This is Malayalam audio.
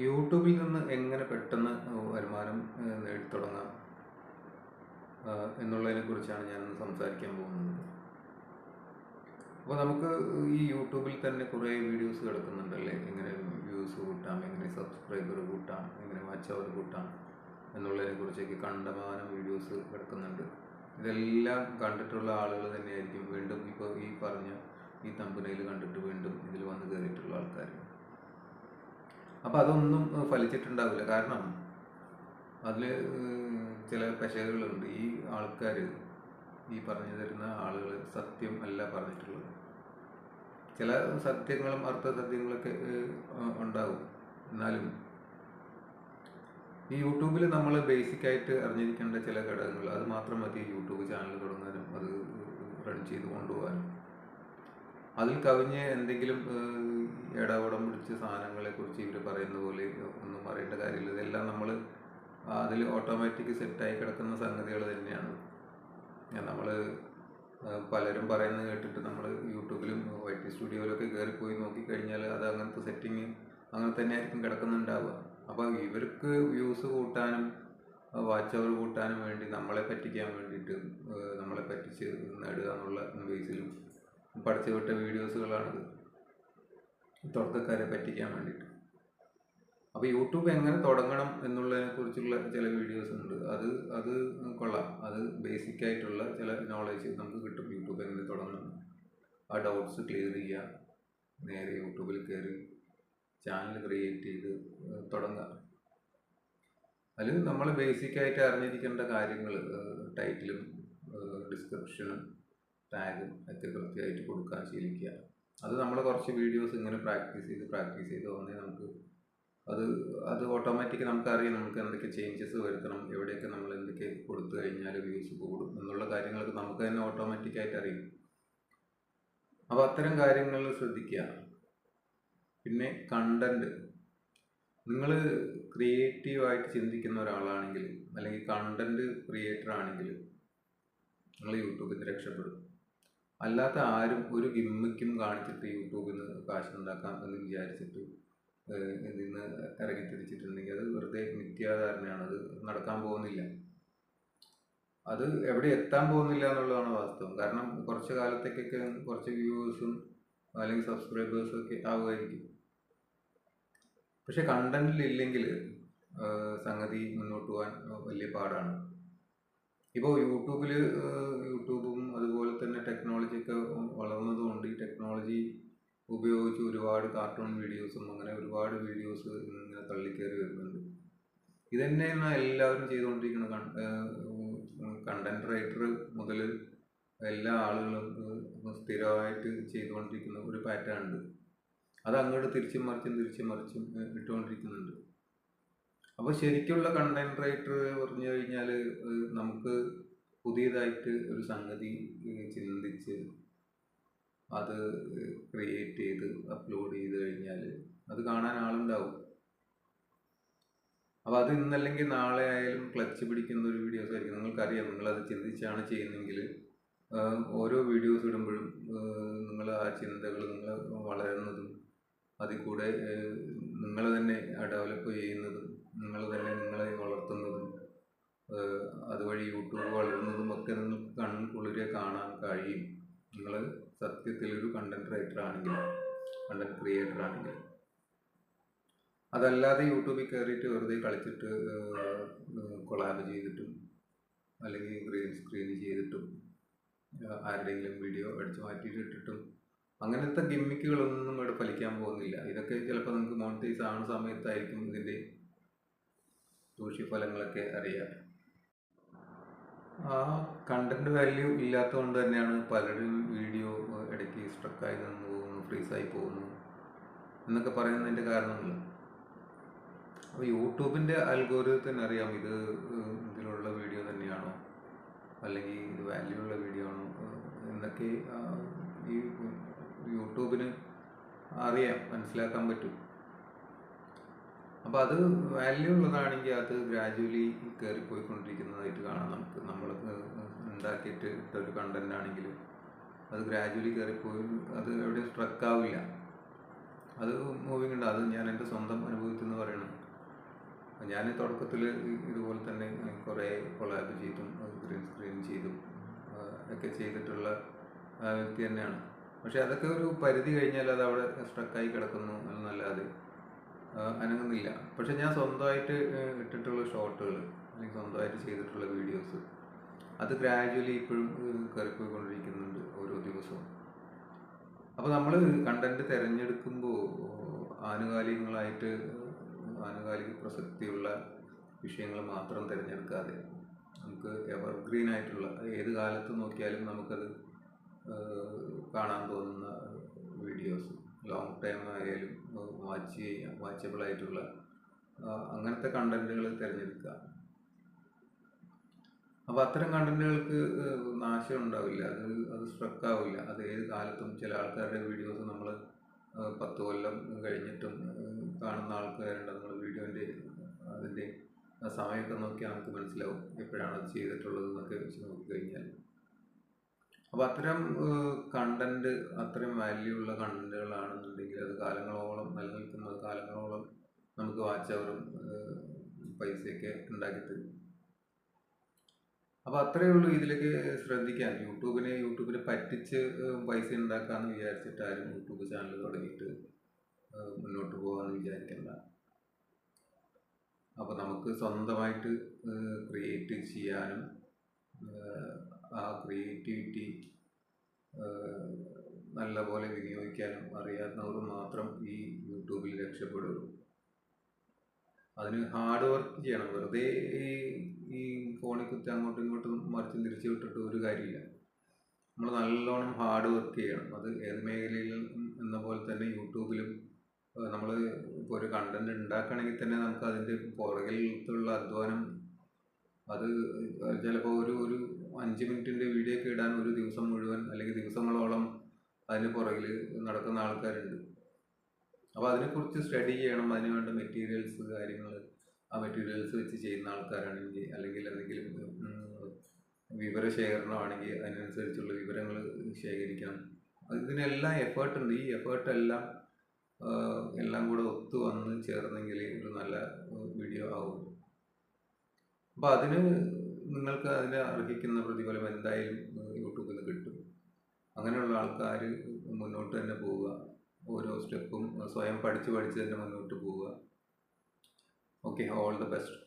യൂട്യൂബിൽ നിന്ന് എങ്ങനെ പെട്ടെന്ന് വരുമാനം നേടിത്തുടങ്ങാം എന്നുള്ളതിനെ കുറിച്ചാണ് ഞാൻ സംസാരിക്കാൻ പോകുന്നത്. അപ്പോൾ നമുക്ക് ഈ യൂട്യൂബിൽ തന്നെ കുറേ വീഡിയോസ് കിടക്കുന്നുണ്ടല്ലേ? എങ്ങനെ വ്യൂസ് കൂട്ടാം എങ്ങനെ സബ്സ്ക്രൈബർ കൂട്ടാം എങ്ങനെ വാച്ച് അവർ കൂട്ടാം എന്നുള്ളതിനെ കുറിച്ചൊക്കെ കണ്ടമാനം വീഡിയോസ് കിടക്കുന്നുണ്ട്. ഇതെല്ലാം കണ്ടിട്ടുള്ള ആളുകൾ തന്നെയായിരിക്കും വീണ്ടും ഇപ്പോൾ ഈ പറഞ്ഞ ഈ തമ്പനയിൽ കണ്ടിട്ട് വീണ്ടും ഇതിൽ വന്ന് കയറിയിട്ടുള്ള ആൾക്കാർ അപ്പം അതൊന്നും ഫലിച്ചിട്ടുണ്ടാവില്ല. കാരണം അതിൽ ചില പെശകളുണ്ട് ഈ ആൾക്കാർ ഈ പറഞ്ഞു തരുന്ന ആളുകൾ സത്യം അല്ല പറഞ്ഞിട്ടുള്ളത്. ചില സത്യങ്ങളും അർത്ഥസത്യങ്ങളൊക്കെ ഉണ്ടാകും എന്നാലും ഈ യൂട്യൂബിൽ നമ്മൾ ബേസിക് ആയിട്ട് അറിഞ്ഞിരിക്കേണ്ട ചില ഘടകങ്ങൾ അത് മാത്രം മതി യൂട്യൂബ് ചാനൽ തുടങ്ങാനും അത് റൺ ചെയ്ത് കൊണ്ടുപോകാനും. അതിൽ കവിഞ്ഞ് എന്തെങ്കിലും ഏഹ്, കുറിച്ച് ഇവർ പറയുന്ന പോലെ ഒന്നും പറയേണ്ട കാര്യമില്ല. ഇതെല്ലാം നമ്മൾ അതിൽ ഓട്ടോമാറ്റിക് സെറ്റായി കിടക്കുന്ന സംഗതികൾ തന്നെയാണ്. നമ്മൾ പലരും പറയുന്നത് കേട്ടിട്ട് നമ്മൾ യൂട്യൂബിലും വൈ ടി സ്റ്റുഡിയോയിലൊക്കെ കയറിപ്പോയി നോക്കിക്കഴിഞ്ഞാൽ അത് അങ്ങനത്തെ സെറ്റിങ് അങ്ങനെ തന്നെ ആയിരിക്കും കിടക്കുന്നുണ്ടാവുക. അപ്പോൾ ഇവർക്ക് വ്യൂസ് കൂട്ടാനും വാച്ച് അവർ കൂട്ടാനും വേണ്ടി നമ്മളെ പറ്റിക്കാൻ വേണ്ടിയിട്ട് നമ്മളെ പറ്റിച്ച് നേടുക എന്നുള്ള ബേസിലും പഠിച്ചു വിട്ട വീഡിയോസുകളാണിത്. തുടക്കക്കാരെ പറ്റിക്കാൻ വേണ്ടിയിട്ട്. അപ്പോൾ യൂട്യൂബ് എങ്ങനെ തുടങ്ങണം എന്നുള്ളതിനെ കുറിച്ചുള്ള ചില വീഡിയോസ് ഉണ്ട്. അത് അത് കൊള്ളാം. അത് ബേസിക് ആയിട്ടുള്ള ചില നോളേജ് നമുക്ക് കിട്ടും യൂട്യൂബ് എങ്ങനെ തുടങ്ങണം. ആ ഡൗട്ട്സ് ക്ലിയർ ചെയ്യുക. നേരെ യൂട്യൂബിൽ കയറി ചാനൽ ക്രിയേറ്റ് ചെയ്ത് തുടങ്ങുക. അതിൽ നമ്മൾ ബേസിക് ആയിട്ട് അറിഞ്ഞിരിക്കേണ്ട കാര്യങ്ങൾ ടൈറ്റിലും ഡിസ്ക്രിപ്ഷനും ടാഗും ഒക്കെ കൃത്യമായിട്ട് കൊടുക്കാൻ ശീലിക്കുക. അത് നമ്മൾ കുറച്ച് വീഡിയോസ് ഇങ്ങനെ പ്രാക്ടീസ് ചെയ്ത് പ്രാക്ടീസ് ചെയ്ത് വന്നേ നമുക്ക് അത് അത് ഓട്ടോമാറ്റിക് നമുക്കറിയാം നമുക്ക് എന്തൊക്കെ ചേഞ്ചസ് വരുത്തണം എവിടെയൊക്കെ നമ്മൾ എന്തൊക്കെ കൊടുത്തു കഴിഞ്ഞാൽ വ്യൂസ് കൂടും എന്നുള്ള കാര്യങ്ങളൊക്കെ നമുക്ക് തന്നെ ഓട്ടോമാറ്റിക്കായിട്ട് അറിയും. അപ്പോൾ അത്തരം കാര്യങ്ങൾ ശ്രദ്ധിക്കുക. പിന്നെ കണ്ടന്റ് നിങ്ങൾ ക്രിയേറ്റീവായിട്ട് ചിന്തിക്കുന്ന ഒരാളാണെങ്കിൽ അല്ലെങ്കിൽ കണ്ടന്റ് ക്രിയേറ്റർ ആണെങ്കിൽ നിങ്ങൾ യൂട്യൂബിൽ രക്ഷപ്പെടും. അല്ലാത്ത ആരും ഒരു ഗിമ്മിക്കും കാണിച്ചിട്ട് യൂട്യൂബിൽ നിന്ന് കാശുണ്ടാക്കാം എന്ന് വിചാരിച്ചിട്ട് ഇതിൽ നിന്ന് ഇറങ്ങി തിരിച്ചിട്ടുണ്ടെങ്കിൽ അത് വെറുതെ നിത്യാധാരണയാണ് അത് നടക്കാൻ പോകുന്നില്ല. അത് എവിടെ എത്താൻ പോകുന്നില്ല എന്നുള്ളതാണ് വാസ്തവം. കാരണം കുറച്ച് കാലത്തേക്കൊക്കെ കുറച്ച് വ്യൂവേഴ്സും അല്ലെങ്കിൽ സബ്സ്ക്രൈബേഴ്സും ഒക്കെ ആവുമായിരിക്കും. പക്ഷെ കണ്ടന്റിൽ ഇല്ലെങ്കിൽ സംഗതി മുന്നോട്ട് പോകാൻ വലിയ പാടാണ്. ഇപ്പോൾ യൂട്യൂബിൽ യൂട്യൂബും തന്നെ ടെക്നോളജി ഒക്കെ വളർന്നതുകൊണ്ട് ഈ ടെക്നോളജി ഉപയോഗിച്ച് ഒരുപാട് കാർട്ടൂൺ വീഡിയോസും അങ്ങനെ ഒരുപാട് വീഡിയോസ് ഇങ്ങനെ തള്ളിക്കയറി വരുന്നുണ്ട്. ഇതന്നെയാണ് എല്ലാവരും ചെയ്തുകൊണ്ടിരിക്കുന്ന കണ്ടന്റ് റൈറ്റർ മുതൽ എല്ലാ ആളുകളും സ്ഥിരമായിട്ട് ചെയ്തുകൊണ്ടിരിക്കുന്ന ഒരു പാറ്റേൺ ഉണ്ട്. അത് അങ്ങോട്ട് തിരിച്ചും മറിച്ചും തിരിച്ചും മറിച്ചും ഇട്ടുകൊണ്ടിരിക്കുന്നുണ്ട്. അപ്പോൾ ശരിക്കുള്ള കണ്ടന്റ് റൈറ്റർ പറഞ്ഞു കഴിഞ്ഞാൽ നമുക്ക് പുതിയതായിട്ട് ഒരു സംഗതി ചിന്തിച്ച് അത് ക്രിയേറ്റ് ചെയ്ത് അപ്ലോഡ് ചെയ്ത് കഴിഞ്ഞാൽ അത് കാണാൻ ആളുണ്ടാവും. അപ്പോൾ അത് ഇന്നല്ലെങ്കിൽ നാളെ ആയാലും ക്ലച്ച് പിടിക്കുന്ന ഒരു വീഡിയോസ് ആയിരിക്കും. നിങ്ങൾക്കറിയാം നിങ്ങളത് ചിന്തിച്ചാണ് ചെയ്യുന്നതെങ്കിൽ ആഹ് ഓരോ വീഡിയോസ് ഇടുമ്പോഴും നിങ്ങൾ ആ ചിന്തകൾ നിങ്ങൾ വളരുന്നതും അതിൽ കൂടെ നിങ്ങൾ തന്നെ ഡെവലപ്പ് ചെയ്യുന്നതും നിങ്ങൾ തന്നെ നിങ്ങളെ വളർത്തുന്നതും അതുവഴി യൂട്യൂബ് വളരുന്നതും ഒക്കെ നിങ്ങൾക്ക് കൺകുളിരെ കാണാൻ കഴിയും. നിങ്ങൾ സത്യത്തിൽ ഒരു കണ്ടന്റ് റൈറ്റർ ആണെങ്കിൽ കണ്ടന്റ് ക്രിയേറ്റർ ആണെങ്കിൽ. അതല്ലാതെ യൂട്യൂബിൽ കയറിയിട്ട് വെറുതെ കളിച്ചിട്ട് കൊളാബ് ചെയ്തിട്ടും അല്ലെങ്കിൽ ഗ്രീൻ സ്ക്രീൻ ചെയ്തിട്ടും ആരുടെയെങ്കിലും വീഡിയോ അടിച്ചു മാറ്റിയിട്ട് ഇട്ടിട്ടും അങ്ങനത്തെ ഗിമ്മിക്കുകളൊന്നും ഇവിടെ ഫലിക്കാൻ പോകുന്നില്ല. ഇതൊക്കെ ചിലപ്പോൾ നിങ്ങൾക്ക് മോണിറ്റൈസ് ആവുന്ന സമയത്തായിരിക്കും ഇതിന്റെ ദൂഷ്യഫലങ്ങളൊക്കെ അറിയാം. ആ കണ്ടന്റ് വാല്യൂ ഇല്ലാത്തതുകൊണ്ട് തന്നെയാണ് പലരും വീഡിയോ ഇടയ്ക്ക് സ്ട്രക്കായി നിന്ന് പോകുന്നു ഫ്രീസായി പോകുന്നു എന്നൊക്കെ പറയുന്നതിന്റെ കാരണമില്ല അപ്പോൾ യൂട്യൂബിന്റെ അൽഗോരിതത്തിന് അറിയാം ഇത് ഇതിലുള്ള വീഡിയോ തന്നെയാണോ? അല്ലെങ്കിൽ ഇത് വാല്യൂ ഉള്ള വീഡിയോ ആണോ? എന്നൊക്കെ ഈ യൂട്യൂബിന് അറിയാം മനസ്സിലാക്കാൻ പറ്റും. അപ്പോൾ അത് വാല്യൂ ഉള്ളതാണെങ്കിൽ അത് ഗ്രാജുവലി കയറിപ്പോയിക്കൊണ്ടിരിക്കുന്നതായിട്ട് കാണാം നമുക്ക്. നമ്മൾ ഉണ്ടാക്കിയിട്ട് ഒരു കണ്ടന്റ് ആണെങ്കിലും അത് ഗ്രാജുവലി കയറിപ്പോയി അത് എവിടെയും സ്ട്രക്ക് ആവില്ല. അത് മൂവിങ് ഉണ്ട്. അത് ഞാൻ എന്റെ സ്വന്തം അനുഭവത്തിൽ നിന്ന് പറയണം. ഞാൻ തുടക്കത്തിൽ ഇതുപോലെ തന്നെ കുറേ കൊളാബ് ചെയ്തും ഗ്രീൻ സ്ക്രീൻ ചെയ്തും ഒക്കെ ചെയ്തിട്ടുള്ള വ്യക്തി തന്നെയാണ്. പക്ഷെ അതൊക്കെ ഒരു പരിധി കഴിഞ്ഞാൽ അത് അവിടെ സ്ട്രക്കായി കിടക്കുന്നു എന്നല്ലാതെ അനങ്ങുന്നില്ല. പക്ഷെ ഞാൻ സ്വന്തമായിട്ട് ഇട്ടിട്ടുള്ള ഷോട്ടുകൾ അല്ലെങ്കിൽ സ്വന്തമായിട്ട് ചെയ്തിട്ടുള്ള വീഡിയോസ് അത് ഗ്രാജുവലി ഇപ്പോഴും കയറിപ്പോയിക്കൊണ്ടിരിക്കുന്നുണ്ട് ഓരോ ദിവസവും. അപ്പോൾ നമ്മൾ കണ്ടന്റ് തിരഞ്ഞെടുക്കുമ്പോൾ ആനുകാലികങ്ങളായിട്ട് ആനുകാലിക പ്രസക്തിയുള്ള വിഷയങ്ങൾ മാത്രം തിരഞ്ഞെടുക്കാതെ നമുക്ക് എവർഗ്രീൻ ആയിട്ടുള്ള ഏത് കാലത്ത് നോക്കിയാലും നമുക്കത് കാണാൻ തോന്നുന്ന വീഡിയോസ്. ലോങ് ടൈം ആയാലും വാച്ച് ചെയ്യാം വാച്ചബിൾ ആയിട്ടുള്ള അങ്ങനത്തെ കണ്ടന്റുകൾ തിരഞ്ഞെടുക്കുക അപ്പോൾ അത്തരം കണ്ടന്റുകൾക്ക് നാശം ഉണ്ടാവില്ല. അത് അത് സ്ട്രക്ക് ആവില്ല. അത് ഏത് കാലത്തും ചില ആൾക്കാരുടെ വീഡിയോസ് നമ്മൾ പത്ത് കൊല്ലം കഴിഞ്ഞിട്ടും കാണുന്ന ആൾക്കാരുണ്ട്. നമ്മൾ വീഡിയോന്റെ അതിന്റെ സമയമൊക്കെ നോക്കിയാൽ നമുക്ക് മനസ്സിലാവും എപ്പോഴാണ് അത് ചെയ്തിട്ടുള്ളത് എന്നൊക്കെ വെച്ച് നോക്കിക്കഴിഞ്ഞാൽ അപ്പോൾ അത്തരം കണ്ടന്റ് അത്രയും വാല്യൂ ഉള്ള കണ്ടന്റുകളാണെന്നുണ്ടെങ്കിൽ അത് കാലങ്ങളോളം നിലനിൽക്കുന്നത് കാലങ്ങളോളം നമുക്ക് വാച്ച് അവറും പൈസയൊക്കെ ഉണ്ടാക്കി തരും അപ്പോൾ അത്രയേ ഉള്ളൂ ഇതിലേക്ക് ശ്രദ്ധിക്കാൻ. യൂട്യൂബിനെ യൂട്യൂബിനെ പറ്റിച്ച് പൈസ ഉണ്ടാക്കാമെന്ന് വിചാരിച്ചിട്ട് ആരും യൂട്യൂബ് ചാനൽ തുടങ്ങിയിട്ട് മുന്നോട്ട് പോകാമെന്ന് വിചാരിക്കണ്ട. അപ്പോൾ നമുക്ക് സ്വന്തമായിട്ട് ക്രിയേറ്റ് ചെയ്യാനും ആ ക്രിയേറ്റിവിറ്റി നല്ലപോലെ വിനിയോഗിക്കാനും അറിയാവുന്നവർ മാത്രം ഈ യൂട്യൂബിൽ രക്ഷപ്പെടുള്ളൂ. അതിന് ഹാർഡ് വർക്ക് ചെയ്യണം. വെറുതെ ഈ ഈ ഫോണിൽ കുത്തി അങ്ങോട്ടും ഇങ്ങോട്ടും മറിച്ച് തിരിച്ചു വിട്ടിട്ട് ഒരു കാര്യമില്ല. നമ്മൾ നല്ലോണം ഹാർഡ് വർക്ക് ചെയ്യണം. അത് ഏത് മേഖലയിൽ എന്ന പോലെ തന്നെ യൂട്യൂബിലും നമ്മൾ ഇപ്പോൾ ഒരു കണ്ടന്റ് ഉണ്ടാക്കണമെങ്കിൽ തന്നെ നമുക്ക് അതിന്റെ പുറകിലുള്ള അധ്വാനം അത് ചിലപ്പോൾ ഒരു ഒരു അഞ്ച് മിനിറ്റിന്റെ വീഡിയോ ഒക്കെ ഇടാൻ ഒരു ദിവസം മുഴുവൻ അല്ലെങ്കിൽ ദിവസങ്ങളോളം അതിന് പുറകിൽ നടക്കുന്ന ആൾക്കാരുണ്ട്. അപ്പോൾ അതിനെക്കുറിച്ച് സ്റ്റഡി ചെയ്യണം. അതിന് വേണ്ട മെറ്റീരിയൽസ് കാര്യങ്ങൾ ആ മെറ്റീരിയൽസ് വെച്ച് ചെയ്യുന്ന ആൾക്കാരാണെങ്കിൽ അല്ലെങ്കിൽ എന്തെങ്കിലും വിവര ശേഖരണമാണെങ്കിൽ അതിനനുസരിച്ചുള്ള വിവരങ്ങൾ ശേഖരിക്കണം ഇതിനെല്ലാം എഫേർട്ട് ഉണ്ട്. ഈ എഫേർട്ട് എല്ലാം എല്ലാം കൂടെ ഒത്തു വന്ന് ചേർന്നെങ്കിൽ ഒരു നല്ല വീഡിയോ ആവും. അപ്പോൾ അതിന് നിങ്ങൾക്ക് അതിന് അർഹിക്കുന്ന പ്രതിഫലം എന്തായാലും യൂട്യൂബിൽ നിന്ന് കിട്ടും. അങ്ങനെയുള്ള ആൾക്കാർ മുന്നോട്ട് തന്നെ പോവുക. ഓരോ സ്റ്റെപ്പും സ്വയം പഠിച്ച് പഠിച്ച് തന്നെ മുന്നോട്ട് പോവുക. Okay all the best.